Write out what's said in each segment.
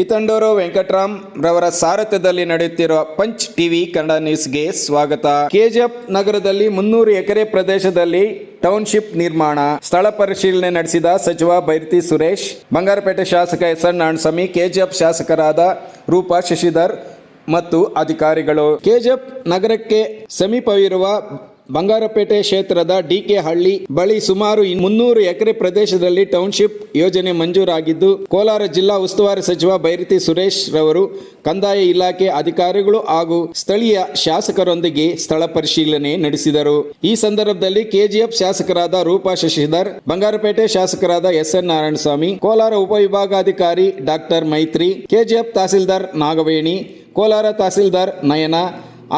ಕಿತಂಡೂರು ವೆಂಕಟರಾಮ್ ರವರ ಸಾರಥ್ಯದಲ್ಲಿ ನಡೆಯುತ್ತಿರುವ punch TV Kannada ನ್ಯೂಸ್ಗೆ ಸ್ವಾಗತ. ಕೆಜಿಎಫ್ ನಗರದಲ್ಲಿ ಮುನ್ನೂರು ಎಕರೆ ಪ್ರದೇಶದಲ್ಲಿ ಟೌನ್ಶಿಪ್ ನಿರ್ಮಾಣ. ಸ್ಥಳ ಪರಿಶೀಲನೆ ನಡೆಸಿದ ಸಚಿವ ಬೈರತಿ ಸುರೇಶ್, ಬಂಗಾರಪೇಟೆ ಶಾಸಕ ಎಸ್ ಎನ್ ನಾರಾಯಣಸ್ವಾಮಿ, ಕೆಜಿಎಫ್ ಶಾಸಕರಾದ ರೂಪಾ ಶಶಿಧರ್ ಮತ್ತು ಅಧಿಕಾರಿಗಳು. ಕೆಜಿಎಫ್ ನಗರಕ್ಕೆ ಸಮೀಪವಿರುವ ಬಂಗಾರಪೇಟೆ ಕ್ಷೇತ್ರದ ಡಿಕೆ ಹಳ್ಳಿ ಬಳಿ ಸುಮಾರು ಮುನ್ನೂರು ಎಕರೆ ಪ್ರದೇಶದಲ್ಲಿ ಟೌನ್ಶಿಪ್ ಯೋಜನೆ ಮಂಜೂರಾಗಿದ್ದು, ಕೋಲಾರ ಜಿಲ್ಲಾ ಉಸ್ತುವಾರಿ ಸಚಿವ ಬೈರತಿ ಸುರೇಶ್ ರವರು, ಕಂದಾಯ ಇಲಾಖೆ ಅಧಿಕಾರಿಗಳು ಹಾಗೂ ಸ್ಥಳೀಯ ಶಾಸಕರೊಂದಿಗೆ ಸ್ಥಳ ಪರಿಶೀಲನೆ ನಡೆಸಿದರು. ಈ ಸಂದರ್ಭದಲ್ಲಿ ಕೆಜಿಎಫ್ ಶಾಸಕರಾದ ರೂಪಾ ಶಶಿಧರ್, ಬಂಗಾರಪೇಟೆ ಶಾಸಕರಾದ ಎಸ್ ಎನ್ ನಾರಾಯಣಸ್ವಾಮಿ, ಕೋಲಾರ ಉಪವಿಭಾಗಾಧಿಕಾರಿ doctor Maitri, KGF tahsildar Nagaveni, Kolar tahsildar Nayana,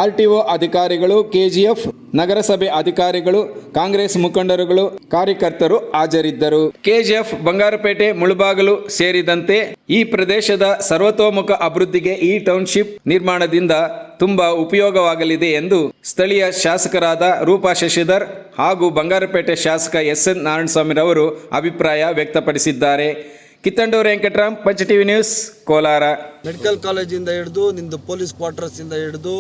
RTO ಅಧಿಕಾರಿಗಳು ಕೆಜಿಎಫ್ ನಗರಸಭೆ ಅಧಿಕಾರಿಗಳು, ಕಾಂಗ್ರೆಸ್ ಮುಖಂಡರುಗಳು, ಕಾರ್ಯಕರ್ತರು ಹಾಜರಿದ್ದರು. ಕೆಜಿಎಫ್, ಬಂಗಾರಪೇಟೆ, ಮುಳುಬಾಗಲು ಸೇರಿದಂತೆ ಈ ಪ್ರದೇಶದ ಸರ್ವತೋಮುಖ ಅಭಿವೃದ್ಧಿಗೆ ಈ ಟೌನ್ಶಿಪ್ ನಿರ್ಮಾಣದಿಂದ ತುಂಬಾ ಉಪಯೋಗವಾಗಲಿದೆ ಎಂದು ಸ್ಥಳೀಯ ಶಾಸಕರಾದ ರೂಪಾ ಶಶಿಧರ್ ಹಾಗೂ ಬಂಗಾರಪೇಟೆ ಶಾಸಕ ಎಸ್ ಎನ್ ನಾರಾಯಣಸ್ವಾಮಿರವರು ಅಭಿಪ್ರಾಯ ವ್ಯಕ್ತಪಡಿಸಿದ್ದಾರೆ. ಕಿತ್ತಂಡೂರು ವೆಂಕಟರಾಮ್, ಪಂಚ ಟಿವಿ ನ್ಯೂಸ್, ಕೋಲಾರ. ಮೆಡಿಕಲ್ ಕಾಲೇಜಿಂದ ಹಿಡಿದು ನಿಂದು ಪೊಲೀಸ್ ಕ್ವಾರ್ಟರ್ಸಿಂದ ಹಿಡಿದು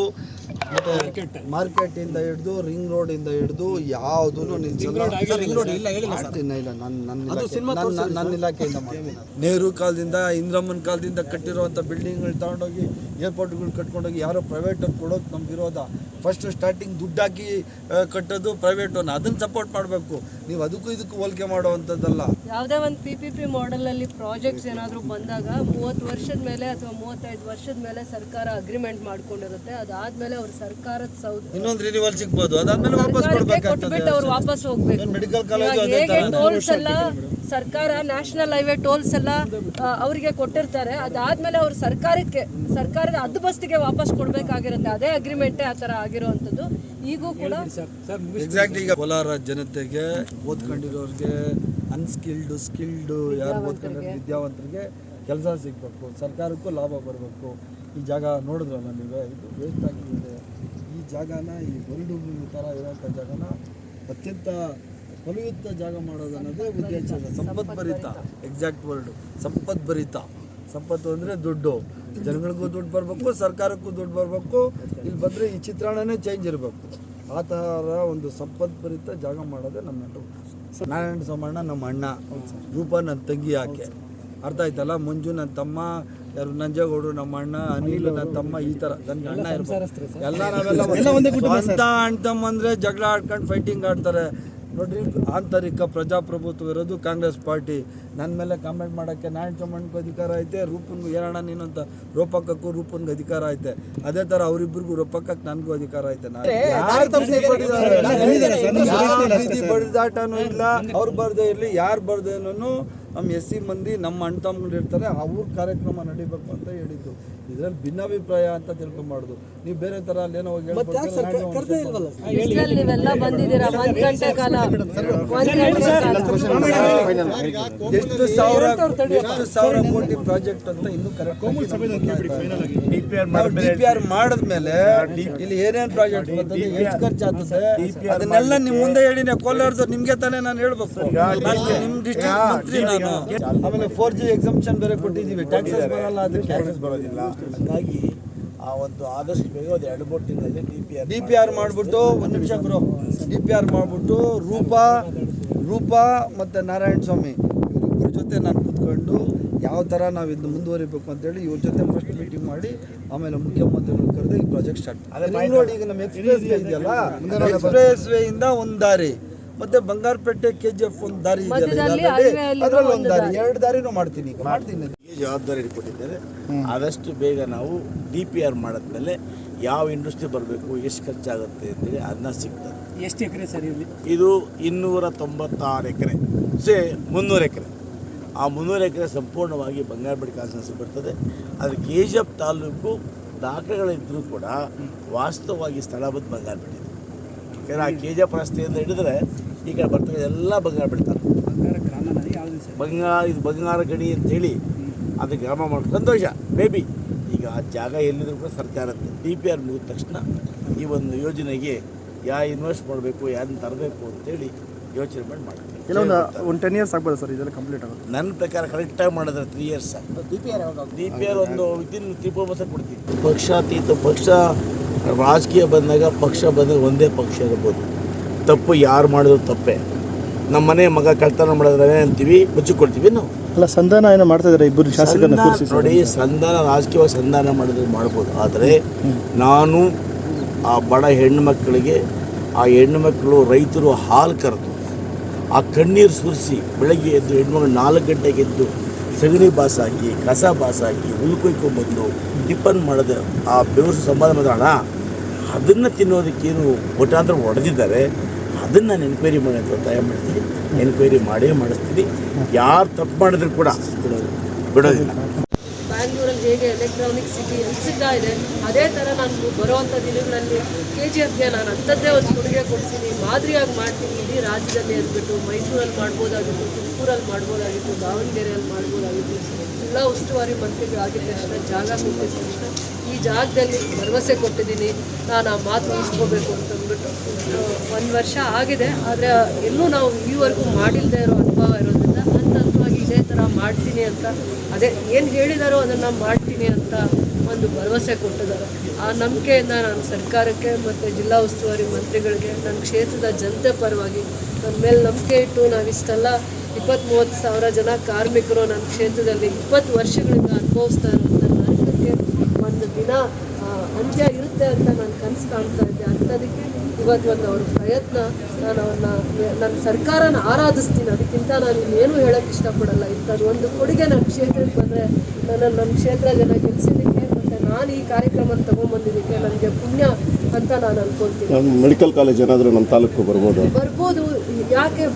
ಮತ್ತೆ ಮಾರ್ಕೆಟ್ ಇಂದ ಹಿಡಿದು ರಿಂಗ್ ರೋಡ್ ಇಂದ ಹಿಡಿದು ಯಾವುದೂ ಇಲ್ಲ ಇಲ್ಲ ನನ್ನ ನನ್ನ ಇಲಾಖೆ- ನನ್ನ- ನನ್ನ ಇಲಾಖೆಯಿಂದ ಮಾಡ್ತೀನಿ. ನೆಹರು ಕಾಲದಿಂದ ಇಂದ್ರಮ್ಮನ ಕಾಲದಿಂದ ಕಟ್ಟಿರುವಂಥ ಬಿಲ್ಡಿಂಗ್ಗಳು ತಗೊಂಡೋಗಿ ಏರ್ಪೋರ್ಟ್ಗಳು ಕಟ್ಕೊಂಡೋಗಿ ಯಾರೋ ಪ್ರೈವೇಟ್ ಅವ್ರು ಕೊಡೋದು ನಮ್ಗೆ ಇರೋದ. ಫಸ್ಟ್ ಸ್ಟಾರ್ಟಿಂಗ್ ದುಡ್ಡು ಹಾಕಿ ಕಟ್ಟೋದು ಪ್ರೈವೇಟ್ ಅದನ್ನ ಸಪೋರ್ಟ್ ಮಾಡಬೇಕು. ನೀವು ಅದಕ್ಕೂ ಇದಕ್ಕೂ ಹೋಲಿಕೆ ಮಾಡುವಂಥದ್ದಲ್ಲ. ಯಾವುದೇ ಒಂದು ಪಿ ಪಿ ಪಿ ಮಾಡೆಲಲ್ಲಿ ಪ್ರಾಜೆಕ್ಟ್ಸ್ ಏನಾದರೂ ಬಂದಾಗ ಮೂವತ್ತು ವರ್ಷದ ಮೇಲೆ ಅಥವಾ ಮೂವತ್ತೈದು ವರ್ಷದ ಮೇಲೆ ಸರ್ಕಾರ ಅಗ್ರಿಮೆಂಟ್ ಮಾಡ್ಕೊಂಡಿರುತ್ತೆ. ಅದಾದ್ಮೇಲೆ ಅವ್ರ ಸರ್ಕಾರದ ಸೌದ ಇನ್ನೊಂದು ರಿನಿವಲ್ ಸಿಗ್ಬೋದು. ಅದಾದ್ಮೇಲೆ ವಾಪಸ್ ಕೊಟ್ಬಿಟ್ಟು ಅವ್ರು ವಾಪಸ್ ಹೋಗ್ಬೇಕು. ಮೆಡಿಕಲ್ ಕಾಲೇಜು ಹೇಗೆ ಟೋಲ್ಸ್ ಎಲ್ಲ ಸರ್ಕಾರ ನ್ಯಾಷನಲ್ ಹೈವೇ ಟೋಲ್ಸ್ ಎಲ್ಲ ಅವರಿಗೆ ಕೊಟ್ಟಿರ್ತಾರೆ. ಅದಾದ್ಮೇಲೆ ಅವ್ರ ಸರ್ಕಾರಕ್ಕೆ ಸರ್ಕಾರದ ಅದು ಬಸ್ತಿಗೆ ವಾಪಸ್ ಕೊಡ್ಬೇಕಾಗಿರುತ್ತೆ. ಅದೇ ಅಗ್ರಿಮೆಂಟೇ ಆ ಥರ ಆಗಿರುವಂಥದ್ದು ಈಗೂ ಕೂಡ ಎಕ್ಸಾಕ್ಟ್ ಈಗ ಕೋಲಾರ ಜನತೆಗೆ ಓದ್ಕೊಂಡಿರೋರಿಗೆ ಅನ್ಸ್ಕಿಲ್ಡ್ ಸ್ಕಿಲ್ಡ್ ಯಾರು ಓದ್ಕೊಂಡಿರೋ ವಿದ್ಯಾವಂತರಿಗೆ ಕೆಲಸ ಸಿಗಬೇಕು, ಸರ್ಕಾರಕ್ಕೂ ಲಾಭ ಬರಬೇಕು. ಈ ಜಾಗ ನೋಡಿದ್ರಲ್ಲ ನೀವು? ಇದು ವೇಸ್ಟ್ ಆಗಿದೆ. ಈ ಜಾಗನ, ಈ ಬರಡು ಥರ ಇರೋಂಥ ಜಾಗನ ಅತ್ಯಂತ ಫಲಯುಕ್ತ ಜಾಗ ಮಾಡೋದು ಅನ್ನೋದೇ ಉದ್ದೇಶ ಸಂಪದ್ಭರಿತ ಎಕ್ಸಾಕ್ಟ್ ವರ್ಡು ಸಂಪದ್ಭರಿತ ಸಂಪತ್ತು ಅಂದರೆ ದುಡ್ಡು. ಜನಗಳಿಗೂ ದುಡ್ಡು ಬರಬೇಕು, ಸರ್ಕಾರಕ್ಕೂ ದುಡ್ಡು ಬರಬೇಕು. ಇಲ್ಲಿ ಬಂದರೆ ಈ ಚಿತ್ರಣನೇ ಚೇಂಜ್ ಇರಬೇಕು. ಆ ಥರ ಒಂದು ಸಂಪದ್ಭರಿತ ಜಾಗ ಮಾಡೋದೇ ನಮ್ಮೆಲ್ಲರೂ ನಾರಾಯಣ ಸೋಮಣ್ಣ ನಮ್ಮ ಅಣ್ಣ. ರೂಪ ನನ್ನ ತಂಗಿ ಆಕೆ ಅರ್ಥ ಆಯ್ತಲ್ಲ? ಮಂಜು ನನ್ನ ತಮ್ಮ ಯಾರು ನಂಜೇಗೌಡರು ನಮ್ಮ ಅಣ್ಣ ಅನಿಲ್ ನನ್ನ ತಮ್ಮ ಈ ಥರ ನನ್ನ ಅಣ್ಣ ಇರ್ಬೇಕು ಎಲ್ಲ ನಾವೆಲ್ಲ ಸ್ವಂತ ಅಣ್ಣ ತಮ್ಮ ಅಂದರೆ ಜಗಳ ಆಡ್ಕೊಂಡು ಫೈಟಿಂಗ್ ಆಡ್ತಾರೆ. ನೋಡ್ರಿ ಆಂತರಿಕ ಪ್ರಜಾಪ್ರಭುತ್ವ ಇರೋದು ಕಾಂಗ್ರೆಸ್ ಪಾರ್ಟಿ. ನನ್ನ ಮೇಲೆ ಕಾಮೆಂಟ್ ಮಾಡೋಕ್ಕೆ ನಾರಾಯಣ ಚಮ್ಮಣ್ಣಗೂ ಅಧಿಕಾರ ಐತೆ ರೂಪನ್ಗೂ ಏನಣ್ಣ ನೀನು ಅಂತ ರೂಪಕ್ಕೂ ರೂಪನ್ಗೆ ಅಧಿಕಾರ ಐತೆ. ಅದೇ ಥರ ಅವರಿಬ್ಬರಿಗೂ ರೂಪಕ್ಕಕ್ಕೆ ನನಗೂ ಅಧಿಕಾರ ಐತೆ. ಬಡಿದಾಟನೂ ಇಲ್ಲ. ಅವ್ರು ಬರ್ದೇ ಇರಲಿ ಯಾರು ಬರ್ದೇನೂ ನಮ್ಮ ಎಸ್ ಸಿ ಮಂದಿ ನಮ್ಮ ಅಣ್ಣ ತಮ್ಮಗಳು ಇರ್ತಾರೆ ಅವ್ರ ಕಾರ್ಯಕ್ರಮ ನಡಿಬೇಕು ಅಂತ ಹೇಳಿದ್ದು. ಇದ್ರಲ್ಲಿ ಭಿನ್ನಾಭಿಪ್ರಾಯ ಅಂತ ತಿಳ್ಕೊಂಬಾರ್ದು. ನೀವು ಬೇರೆ ಥರ ಅಲ್ಲೇನೋ ಏನೋ ಹೋಗಿ ಎಷ್ಟು ಸಾವಿರ ಎಷ್ಟು ಸಾವಿರ ಕೋಟಿ ಪ್ರಾಜೆಕ್ಟ್ ಅಂತ ಇನ್ನೂ ಕರೆಕ್ಟ್ ಡಿ ಪಿ ಆರ್ ಮಾಡಿದ್ಮೇಲೆ ಇಲ್ಲಿ ಏನೇನು ಪ್ರಾಜೆಕ್ಟ್ ಎಷ್ಟು ಖರ್ಚು ಆಗ್ತದೆ ಅದನ್ನೆಲ್ಲ ನಿಮ್ ಮುಂದೆ ಹೇಳಿನೇ ಕೋಲಾರದವ್ರು ನಿಮ್ಗೆ ತಾನೇ ನಾನು ಹೇಳ್ಬೇಕು. ನಾನು ನಿಮ್ ಡಿಸ್ಟ್ರಿಕ್ಟ್ ಮಂತ್ರಿ ನಾನು. ಆಮೇಲೆ ಫೋರ್ ಜಿ ಎಕ್ಸಾಮ್ಷನ್ ಬೇರೆ ಕೊಟ್ಟಿದ್ದೀವಿ. ಟ್ಯಾಕ್ಸಸ್ ಬರಲ್ಲ ಅದಕ್ಕೆ. ಬರೋದಿಲ್ಲ. ಹಾಗಾಗಿ ಆ ಒಂದು ಆದಷ್ಟು ಬೇಗ ಒಂದು ಎರಡು ಮೂರು ತಿಂಗಳಲ್ಲಿ D P R D P R ಮಾಡಿಬಿಟ್ಟು ಒಂದು ನಿಮಿಷ ಬ್ರೋ. ಡಿ ಪಿ ಆರ್ ಮಾಡಿಬಿಟ್ಟು ರೂಪಾ ರೂಪಾ ಮತ್ತು ನಾರಾಯಣ ಸ್ವಾಮಿ. ಇವ್ರ ಜೊತೆ ನಾನು ಕೂತ್ಕೊಂಡು ಯಾವ ಥರ ನಾವು ಇದನ್ನು ಮುಂದುವರಿಬೇಕು ಅಂತೇಳಿ ಇವ್ರ ಜೊತೆ ಫಸ್ಟ್ ಮೀಟಿಂಗ್ ಮಾಡಿ ಆಮೇಲೆ ಮುಖ್ಯಮಂತ್ರಿಗಳು ಕರೆದು ಈ ಪ್ರಾಜೆಕ್ಟ್ ಸ್ಟಾರ್ಟ್ ನೋಡಿ ಈಗ ನಮ್ಮ ಎಕ್ಸ್ಪ್ರೆಸ್ ವೇ ಇದೆಯಲ್ಲ ಎಕ್ಸ್ಪ್ರೆಸ್ ವೇಯಿಂದ ಇಂದ ಒಂದು ದಾರಿ. ಮತ್ತೆ ಬಂಗಾರಪೇಟೆ ಕೆ ಜಿ ಎಫ್ ಒಂದು ದಾರಿ ಅದರಲ್ಲಿ ಒಂದು ದಾರಿ. ಎರಡು ದಾರಿನೂ ಮಾಡ್ತೀನಿ ಈಗ ಮಾಡ್ತೀನಿ. ಜವಾಬ್ದಾರಿ ಇಟ್ಕೊಟ್ಟಿದ್ದಾರೆ ಆದಷ್ಟು ಬೇಗ ನಾವು ಡಿ ಪಿ ಆರ್ ಮಾಡಿದ್ಮೇಲೆ ಯಾವ ಇಂಡಸ್ಟ್ರಿ ಬರಬೇಕು ಎಷ್ಟು ಖರ್ಚಾಗುತ್ತೆ ಅಂತೇಳಿ ಅದನ್ನ ಸಿಗ್ತದೆ. ಎಷ್ಟು ಎಕರೆ ಸರ್ ಇಲ್ಲಿ? ಇದು ಇನ್ನೂರ ತೊಂಬತ್ತಾರು ಎಕರೆ. ಸೇ ಮುನ್ನೂರು ಎಕರೆ. ಆ ಮುನ್ನೂರು ಎಕರೆ ಸಂಪೂರ್ಣವಾಗಿ ಬಂಗಾರಪೇಟೆ ಕಾನ್ಸ್ಟೆನ್ಸಿ ಬರ್ತದೆ. ಆದರೆ ಕೆ ಜಿ ಎಫ್ ತಾಲೂಕು ದಾಖಲೆಗಳಿದ್ದರೂ ಕೂಡ ವಾಸ್ತವವಾಗಿ ಸ್ಥಳ ಬಂದು ಬಂಗಾರಪೇಟೆ. ಯಾಕಂದರೆ ಆ ಕೆ ಜಿ ಎಫ್ ರಸ್ತೆಯಿಂದ ಹಿಡಿದ್ರೆ ಈ ಕಡೆ ಬರ್ತಾರೆ ಎಲ್ಲ ಬಂಗಾರ ಬಿಡ್ತಾರೆ ಬಂಗಾರ ಇದು ಬಂಗಾರ ಗಣಿ ಅಂತೇಳಿ ಅದು ಗ್ರಾಮ ಮಾಡಿ ಸಂತೋಷ ಬೇಬಿ. ಈಗ ಆ ಜಾಗ ಎಲ್ಲಿದ್ರು ಕೂಡ ಸರ್ಕಾರದ್ದು ಡಿ ಪಿ ಆರ್ ಮುಗಿದ ತಕ್ಷಣ ಈ ಒಂದು ಯೋಜನೆಗೆ ಯಾ ಇನ್ವೆಸ್ಟ್ ಮಾಡಬೇಕು ಯಾರನ್ನ ತರಬೇಕು ಅಂತೇಳಿ ಯೋಚನೆ ಮಾಡಿ ಮಾಡ್ತಾರೆ. ಕೆಲವೊಂದು ಒಂದು ಟೆನ್ ಇಯರ್ಸ್ ಆಗ್ಬೋದು ಸರ್ ಇದೆಲ್ಲ ಕಂಪ್ಲೀಟ್ ಆಗುತ್ತೆ ನನ್ನ ಪ್ರಕಾರ ಕರೆಕ್ಟಾಗಿ ಮಾಡಿದ್ರೆ three years D P R D P R ಒಂದು ವಿತಿನ್ ತ್ರಿಪುರ ವರ್ಷ ಕೊಡ್ತೀವಿ ಪಕ್ಷಾತೀತ ಪಕ್ಷ ರಾಜಕೀಯ ಬಂದಾಗ ಪಕ್ಷ ಬಂದಾಗ ಒಂದೇ ಪಕ್ಷ ಇರ್ಬೋದು. ತಪ್ಪು ಯಾರು ಮಾಡಿದ್ರು ತಪ್ಪೇ. ನಮ್ಮ ಮನೆ ಮಗ ಕಳ್ತನ ಮಾಡಿದ್ರೆ ಅಂತೀವಿ ಮುಚ್ಚಿಕೊಡ್ತೀವಿ ನಾವು. ಅಲ್ಲ ಸಂಧಾನ ಏನೋ ಮಾಡ್ತಾ ಇದ್ದಾರೆ ಇಬ್ಬರು ಶಾಸಕರನ್ನ ಕೂರಿಸಿ ನೋಡಿ ಸಂಧಾನ ರಾಜಕೀಯವಾಗಿ ಸಂಧಾನ ಮಾಡಿದ್ರೆ ಮಾಡ್ಬೋದು. ಆದರೆ ನಾನು ಆ ಬಡ ಹೆಣ್ಣು ಮಕ್ಕಳಿಗೆ ಆ ಹೆಣ್ಣು ಮಕ್ಕಳು ರೈತರು ಹಾಲು ಕರೆದು ಆ ಕಣ್ಣೀರು ಸುರಿಸಿ ಬೆಳಗ್ಗೆ ಎದ್ದು ಹೆಣ್ಮಕ್ಳು ನಾಲ್ಕು ಗಂಟೆಗೆ ಎದ್ದು ಸಗಣಿ ಬಾಸಾಕಿ ಹಾಕಿ ಕಸ ಬಾಸಾಕಿ ಹಾಕಿ ಹುಲ್ಲು ಕೊಯ್ಕೊಂಡ್ಬಂದು ಟಿಫನ್ ಮಾಡಿದೆ ಆ ಬೆವರು ಸಮಾಧಾನ ಮಾಡಿದ ಅಣ್ಣ ಅದನ್ನು ತಿನ್ನೋದಕ್ಕೇನು ಒಟ್ಟಾಂತರ ಹೊಡೆದಿದ್ದಾರೆ ಅದನ್ನು ನಾನು ಎನ್ಕ್ವೈರಿ ಮಾಡಿ ಒತ್ತಾಯ ಮಾಡ್ತೀನಿ. ಎನ್ಕ್ವೈರಿ ಮಾಡೇ ಮಾಡಿಸ್ತೀನಿ. ಯಾರು ತಪ್ಪು ಮಾಡಿದ್ರು ಕೂಡ ಬಿಡೋದಿಲ್ಲ. ಬ್ಯಾಂಗ್ಳೂರಲ್ಲಿ ಹೇಗೆ ಎಲೆಕ್ಟ್ರಾನಿಕ್ ಸಿಟಿ ಅನಿಸಿದ್ದ ಇದೆ, ಅದೇ ಥರ ನಾನು ಬರುವಂಥ ದಿನಗಳಲ್ಲಿ ಕೆ ಜಿ ಎಫ್ಗೆ ನಾನು ಅಂಥದ್ದೇ ಒಂದು ಕೊಡುಗೆ ಕೊಡ್ತೀನಿ. ಮಾದರಿಯಾಗಿ ಮಾಡ್ತೀನಿ. ಇಡೀ ರಾಜ್ಯದಲ್ಲಿ ಅಂದ್ಬಿಟ್ಟು ಮೈಸೂರಲ್ಲಿ ಮಾಡ್ಬೋದಾಗಿತ್ತು, ತುಮಕೂರಲ್ಲಿ ಮಾಡ್ಬೋದಾಗಿತ್ತು, ದಾವಣಗೆರೆಯಲ್ಲಿ ಮಾಡ್ಬೋದಾಗಿತ್ತು. ಎಲ್ಲ ಉಸ್ತುವಾರಿ ಮಂತ್ರಿಗಳಾಗಿದ್ದ ತಕ್ಷಣ ಜಾಗ ಕೊಟ್ಟಿದ್ದ ತಕ್ಷಣ ಈ ಜಾಗದಲ್ಲಿ ಭರವಸೆ ಕೊಟ್ಟಿದ್ದೀನಿ. ನಾನು ಆ ಮಾತು ಉಳಿಸ್ಕೋಬೇಕು ಅಂತಂದ್ಬಿಟ್ಟು ಒಂದು ವರ್ಷ ಆಗಿದೆ. ಆದರೆ ಎಲ್ಲೂ ನಾವು ಈವರೆಗೂ ಮಾಡಿಲ್ಲದೆ ಇರೋ ಅನುಭವ ಇರೋದ್ರಿಂದ ಹಂತ ಹಂತವಾಗಿ ಇದೇ ಥರ ಮಾಡ್ತೀನಿ ಅಂತ, ಅದೇ ಏನು ಹೇಳಿದಾರೋ ಅದನ್ನು ಮಾಡ್ತೀನಿ ಅಂತ ಒಂದು ಭರವಸೆ ಕೊಟ್ಟಿದ್ದಾರೆ. ಆ ನಂಬಿಕೆಯಿಂದ ನಾನು ಸರ್ಕಾರಕ್ಕೆ ಮತ್ತು ಜಿಲ್ಲಾ ಉಸ್ತುವಾರಿ ಮಂತ್ರಿಗಳಿಗೆ, ನನ್ನ ಕ್ಷೇತ್ರದ ಜನತೆ ಪರವಾಗಿ ನನ್ನ ಮೇಲೆ ನಂಬಿಕೆ ಇಟ್ಟು ನಾವಿಷ್ಟೆಲ್ಲ ಇಪ್ಪತ್ತು ಮೂವತ್ತು ಸಾವಿರ ಜನ ಕಾರ್ಮಿಕರು ನನ್ನ ಕ್ಷೇತ್ರದಲ್ಲಿ ಇಪ್ಪತ್ತು ವರ್ಷಗಳಿಂದ ಅನುಭವಿಸ್ತಾ ಇರುವಂಥ ನರಕಕ್ಕೆ ಒಂದು ದಿನ ಅಂತ್ಯ ಇರುತ್ತೆ ಅಂತ ನಾನು ಕನಸು ಕಾಣ್ತಾ ಇದ್ದೆ ಅಂಥದಕ್ಕೆ ಇವತ್ತು ಒಂದು ಅವ್ರ ಪ್ರಯತ್ನ ನಾನು ಅವ್ರನ್ನ ನನ್ನ ಸರ್ಕಾರನ ಆರಾಧಿಸ್ತೀನಿ. ಅದಕ್ಕಿಂತ ನಾನು ಇನ್ನೇನು ಹೇಳೋಕ್ಕೆ ಇಷ್ಟಪಡಲ್ಲ. ಇಂಥದ್ದು ಒಂದು ಕೊಡುಗೆ ನನ್ನ ಕ್ಷೇತ್ರಕ್ಕೆ ಬಂದರೆ ನನ್ನ ನನ್ನ ಕ್ಷೇತ್ರ ಜನ ಗೆಲ್ಲಿಸಿದ್ದಕ್ಕೆ ಮತ್ತು ನಾನು ಈ ಕಾರ್ಯಕ್ರಮ ತೊಗೊಂಬಂದಿದ್ದಕ್ಕೆ ನನಗೆ ಪುಣ್ಯ ಅಂತ ನಾನು ಅನ್ಕೊಳ್ತೀನಿ. ಮೆಡಿಕಲ್ ಕಾಲೇಜ್ ಏನಾದರೂ ನಮ್ಮ ತಾಲೂಕು ಬರ್ಬೋದು? ಬರ್ಬೋದು. ಯಾಕೆ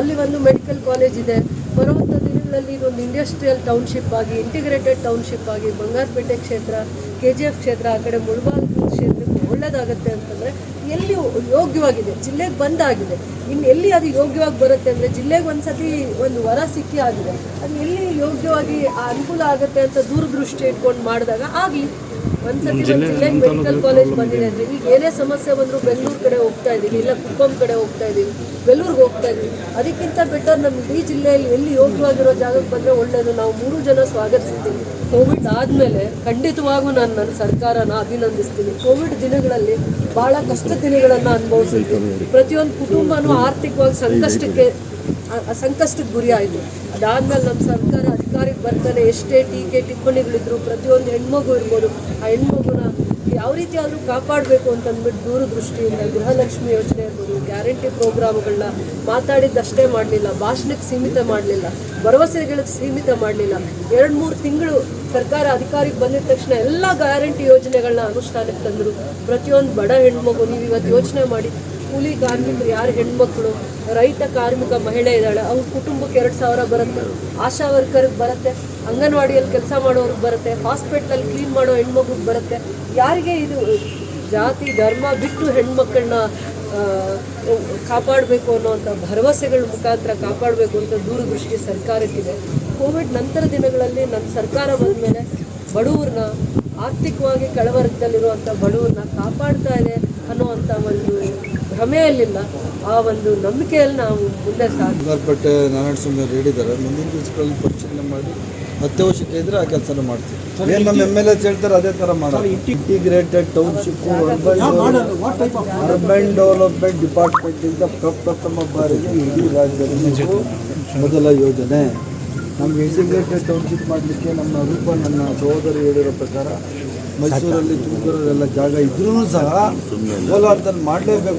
ಅಲ್ಲಿ ಒಂದು ಮೆಡಿಕಲ್ ಕಾಲೇಜ್ ಇದೆ. ಬರುವಂಥ ದಿನಗಳಲ್ಲಿ ಇದೊಂದು ಇಂಡಸ್ಟ್ರಿಯಲ್ ಟೌನ್ಶಿಪ್ ಆಗಿ ಇಂಟಿಗ್ರೇಟೆಡ್ ಟೌನ್ಶಿಪ್ ಆಗಿ ಬಂಗಾರಪೇಟೆ ಕ್ಷೇತ್ರ ಕೆ ಜಿ ಎಫ್ ಕ್ಷೇತ್ರ ಆ ಕಡೆ ಮುಳಬಾಲ್ ಕ್ಷೇತ್ರಕ್ಕೆ ಒಳ್ಳೇದಾಗುತ್ತೆ ಅಂತಂದರೆ ಎಲ್ಲಿ ಯೋಗ್ಯವಾಗಿದೆ. ಜಿಲ್ಲೆಗೆ ಬಂದಾಗಿದೆ. ಇನ್ನು ಎಲ್ಲಿ ಅದು ಯೋಗ್ಯವಾಗಿ ಬರುತ್ತೆ ಅಂದರೆ ಜಿಲ್ಲೆಗೆ ಒಂದ್ಸತಿ ಒಂದು ವರ ಸಿಕ್ಕಿ ಆಗಿದೆ. ಅದು ಎಲ್ಲಿ ಯೋಗ್ಯವಾಗಿ ಅನುಕೂಲ ಆಗುತ್ತೆ ಅಂತ ದೂರದೃಷ್ಟಿ ಇಟ್ಕೊಂಡು ಮಾಡಿದಾಗ ಆಗಲಿ. ಒಂದ್ಸತಿ ಒಂದು ಜಿಲ್ಲೆಗೆ ಮೆಡಿಕಲ್ ಕಾಲೇಜ್ ಬಂದಿದೆ ಅಂದರೆ ಈಗ ಏನೇ ಸಮಸ್ಯೆ ಬಂದರೂ ಬೆಂಗಳೂರು ಕಡೆ ಹೋಗ್ತಾ ಇದ್ದೀವಿ ಇಲ್ಲ ಕುಪ್ಪಂ ಕಡೆ ಹೋಗ್ತಾ ಇದ್ದೀವಿ ಬೆಳ್ಳೂರಿಗೆ ಹೋಗ್ತಾ ಇದ್ದೀವಿ ಅದಕ್ಕಿಂತ ಬೆಟರ್ ನಮ್ಮ ಇಡೀ ಜಿಲ್ಲೆಯಲ್ಲಿ ಎಲ್ಲಿ ಯೋಗ್ಯವಾಗಿರೋ ಜಾಗಕ್ಕೆ ಬಂದರೆ ಒಳ್ಳೆಯದು ನಾವು ಮೂರು ಜನ ಸ್ವಾಗತಿಸ್ತೀವಿ. ಕೋವಿಡ್ ಆದಮೇಲೆ ಖಂಡಿತವಾಗೂ ನಾನು ನನ್ನ ಸರ್ಕಾರನ ಅಭಿನಂದಿಸ್ತೀನಿ. ಕೋವಿಡ್ ದಿನಗಳಲ್ಲಿ ಭಾಳ ಕಷ್ಟ ದಿನಗಳನ್ನು ಅನುಭವಿಸಿದ್ವಿ. ಪ್ರತಿಯೊಂದು ಕುಟುಂಬನೂ ಆರ್ಥಿಕವಾಗಿ ಸಂಕಷ್ಟಕ್ಕೆ ಸಂಕಷ್ಟಕ್ಕೆ ಗುರಿ ಆಯಿತು. ಅದಾದ್ಮೇಲೆ ನಮ್ಮ ಸರ್ಕಾರ ಅಧಿಕಾರಿಗೆ ಬರ್ತಾನೆ, ಎಷ್ಟೇ ಟೀಕೆ ಟಿಪ್ಪಣಿಗಳಿದ್ರು ಪ್ರತಿಯೊಂದು ಹೆಣ್ಮಗು ಇರ್ಬೋದು, ಆ ಹೆಣ್ಮಗುನ ಯಾವ ರೀತಿ ಆದರೂ ಕಾಪಾಡಬೇಕು ಅಂತಂದ್ಬಿಟ್ಟು ದೂರದೃಷ್ಟಿಯಿಂದ ಗೃಹಲಕ್ಷ್ಮಿ ಯೋಜನೆ ಇರ್ಬೋದು, ಗ್ಯಾರಂಟಿ ಪ್ರೋಗ್ರಾಮ್ಗಳನ್ನ ಮಾತಾಡಿದ್ದಷ್ಟೇ ಮಾಡಲಿಲ್ಲ, ಭಾಷಣಕ್ಕೆ ಸೀಮಿತ ಮಾಡಲಿಲ್ಲ, ಭರವಸೆಗಳಿಗೆ ಸೀಮಿತ ಮಾಡಲಿಲ್ಲ. ಎರಡು ಮೂರು ತಿಂಗಳು ಸರ್ಕಾರ ಅಧಿಕಾರಿಗೆ ಬಂದಿದ ತಕ್ಷಣ ಎಲ್ಲ ಗ್ಯಾರಂಟಿ ಯೋಜನೆಗಳನ್ನ ಅನುಷ್ಠಾನಕ್ಕೆ ತಂದರು. ಪ್ರತಿಯೊಂದು ಬಡ ಹೆಣ್ಮಗು, ನೀವು ಇವತ್ತು ಯೋಚನೆ ಮಾಡಿ, ಕೂಲಿ ಕಾರ್ಮಿಕರು ಯಾರು ಹೆಣ್ಮಕ್ಳು? ರೈತ ಕಾರ್ಮಿಕ ಮಹಿಳೆ ಇದ್ದಾಳೆ, ಅವ್ರ ಕುಟುಂಬಕ್ಕೆ ಎರಡು ಸಾವಿರ ಬರುತ್ತೆ. ಆಶಾ ವರ್ಕರ್ಗೆ ಬರುತ್ತೆ, ಅಂಗನವಾಡಿಯಲ್ಲಿ ಕೆಲಸ ಮಾಡೋರಿಗೆ ಬರುತ್ತೆ, ಹಾಸ್ಪಿಟ್ಲಲ್ಲಿ ಕ್ಲೀನ್ ಮಾಡೋ ಹೆಣ್ಮಗುಗೆ ಬರುತ್ತೆ. ಯಾರಿಗೆ ಇದು ಜಾತಿ, ಧರ್ಮ ಬಿಟ್ಟು ಹೆಣ್ಮಕ್ಕಳನ್ನ ಕಾಪಾಡಬೇಕು ಅನ್ನೋವಂಥ ಭರವಸೆಗಳ ಮುಖಾಂತರ ಕಾಪಾಡಬೇಕು ಅಂತ ದೂರದೃಷ್ಟಿ ಸರ್ಕಾರಕ್ಕಿದೆ. ಕೋವಿಡ್ ನಂತರ ದಿನಗಳಲ್ಲಿ ನನ್ನ ಸರ್ಕಾರ ಬಂದ ಮೇಲೆ ಬಡವ್ರನ್ನ ಆರ್ಥಿಕವಾಗಿ ಕಳವರದಲ್ಲಿರುವಂಥ ಬಡವ್ರನ್ನ ಕಾಪಾಡ್ತಾ ಇದೆ ಅನ್ನೋವಂಥ ಒಂದು ಭ್ರಮೆಯಲ್ಲಿಲ್ಲ. ಆ ಒಂದು ನಂಬಿಕೆಯಲ್ಲಿ ನಾವು ಮುಂದೆ ಸಾಧ್ಯ ನಾರಾಯಣ ಸ್ವಾಮಿ ಅವರು ಹೇಳಿದ್ದಾರೆ ಮುಂದಿನ ದಿವಸಗಳಲ್ಲಿ ಪರಿಶೀಲನೆ ಮಾಡಿ ಅತ್ಯವಶ್ಯಕ ಇದ್ರೆ ಆ ಕೆಲಸನ ಮಾಡ್ತೀವಿ. ಏನು ನಮ್ಮ ಎಂ ಎಲ್ ಎಸ್ ಹೇಳ್ತಾರೆ ಅದೇ ಥರ ಮಾಡಿ ಇಂಟಿಗ್ರೇಟೆಡ್ ಟೌನ್ಶಿಪ್ ಅರ್ಬನ್ ಡೆವಲಪ್ಮೆಂಟ್ ಡಿಪಾರ್ಟ್ಮೆಂಟಿಂದ ಪ್ರಪ್ರಥಮ ಬಾರಿಗೆ ಇಡೀ ರಾಜ್ಯದಲ್ಲಿ ಇದು ಮೊದಲ ಯೋಜನೆ. ನಮ್ಗೆ ಇಂಟಿಗ್ರೇಟೆಡ್ ಟೌನ್ಶಿಪ್ ಮಾಡಲಿಕ್ಕೆ ನಮ್ಮ ರೂಪ ನನ್ನ ಸಹೋದರಿ ಹೇಳಿರೋ ಪ್ರಕಾರ ಮೈಸೂರಲ್ಲಿ ತುಮಕೂರಲ್ಲೆಲ್ಲ ಜಾಗ ಇದ್ರೂ ಸಹ ಕೋಲಾರದಲ್ಲಿ ಮಾಡಲೇಬೇಕು.